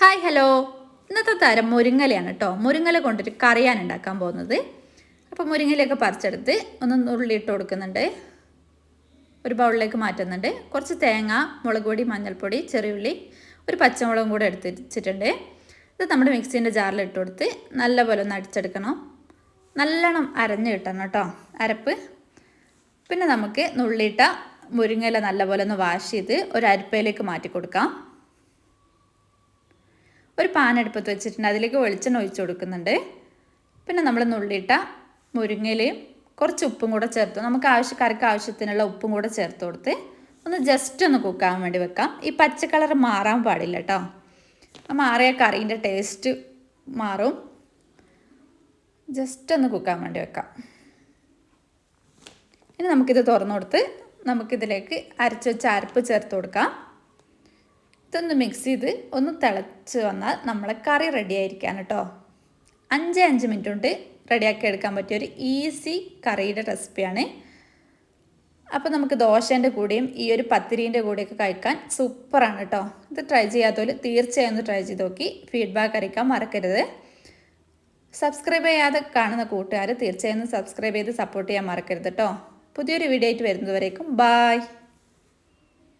Hi hello ഇന്നത്തെ തരം മുരിങ്ങലയാണ് കേട്ടോ മുരിങ്ങല കൊണ്ടൊരു കറിയാണ് ഉണ്ടാക്കാൻ പോകുന്നത്. അപ്പോൾ മുരിങ്ങലയൊക്കെ പറിച്ചെടുത്ത് ഒന്ന് ഉള്ളിയിട്ട് കൊടുക്കുന്നുണ്ട്. ഒരു ബൗളിലേക്ക് മാറ്റുന്നുണ്ട്. കുറച്ച് തേങ്ങ മുളക് പൊടി മഞ്ഞൾപ്പൊടി ചെറിയുള്ളി ഒരു പച്ചമുളകും കൂടെ എടുത്ത് വെച്ചിട്ടുണ്ട് ഇത് നമ്മുടെ മിക്സീന്റെ ജാറിൽ ഇട്ട് കൊടുത്ത് നല്ലപോലെ ഒന്ന് അടിച്ചെടുക്കണം. നല്ലോണം അരഞ്ഞ് കിട്ടണം കേട്ടോ അരപ്പ്. പിന്നെ നമുക്ക് നുള്ളിയിട്ട മുരിങ്ങയില നല്ലപോലെ ഒന്ന് വാഷ് ചെയ്ത് ഒരു അരിപ്പയിലേക്ക് മാറ്റി കൊടുക്കാം. ഒരു പാൻ അടുപ്പത്ത് വെച്ചിട്ടുണ്ട്. അതിലേക്ക് വെളിച്ചെണ്ണ ഒഴിച്ച് കൊടുക്കുന്നുണ്ട്. പിന്നെ നമ്മൾ നുള്ളിയിട്ട മുരിങ്ങയിലയും കുറച്ച് ഉപ്പും കൂടെ ചേർത്ത് നമുക്ക് ആവശ്യ കറിക്ക് ആവശ്യത്തിനുള്ള ഉപ്പും കൂടെ ചേർത്ത് കൊടുത്ത് ഒന്ന് ജസ്റ്റ് ഒന്ന് കുക്കാൻ വേണ്ടി വെക്കാം. ഈ പച്ച കളർ മാറാൻ പാടില്ല കേട്ടോ ആ മാറിയ കറീന്റെ ടേസ്റ്റ് മാറും. ജസ്റ്റ് ഒന്ന് കുക്കാൻ വേണ്ടി വെക്കാം. ഇനി നമുക്കിത് തുറന്നു കൊടുത്ത് നമുക്കിതിലേക്ക് അരച്ച് വെച്ച അരപ്പ് ചേർത്ത് കൊടുക്കാം. ഇതൊന്ന് മിക്സ് ചെയ്ത് ഒന്ന് തിളച്ച് വന്നാൽ നമ്മളെ കറി റെഡി ആയിരിക്കാൻ കേട്ടോ. അഞ്ച് അഞ്ച് മിനിറ്റ് കൊണ്ട് റെഡിയാക്കി എടുക്കാൻ പറ്റിയ ഒരു ഈസി കറിയുടെ റെസിപ്പിയാണ് അപ്പോൾ നമുക്ക് ദോശേന്റെ കൂടെയും ഈ ഒരു പത്തിരീന്റെ കൂടെയൊക്കെ കഴിക്കാൻ സൂപ്പറാണ് കേട്ടോ. ഇത് ട്രൈ ചെയ്യാത്തവർ തീർച്ചയായും ഒന്ന് ട്രൈ ചെയ്ത് നോക്കി. ഫീഡ്ബാക്ക് അറിയിക്കാൻ മറക്കരുത്. സബ്സ്ക്രൈബ് ചെയ്യാതെ കാണുന്ന കൂട്ടുകാർ തീർച്ചയായും സബ്സ്ക്രൈബ് ചെയ്ത് സപ്പോർട്ട് ചെയ്യാൻ മറക്കരുത് കേട്ടോ. പുതിയൊരു വീഡിയോ ആയിട്ട് വരുന്നതുവരേക്കും ബായ്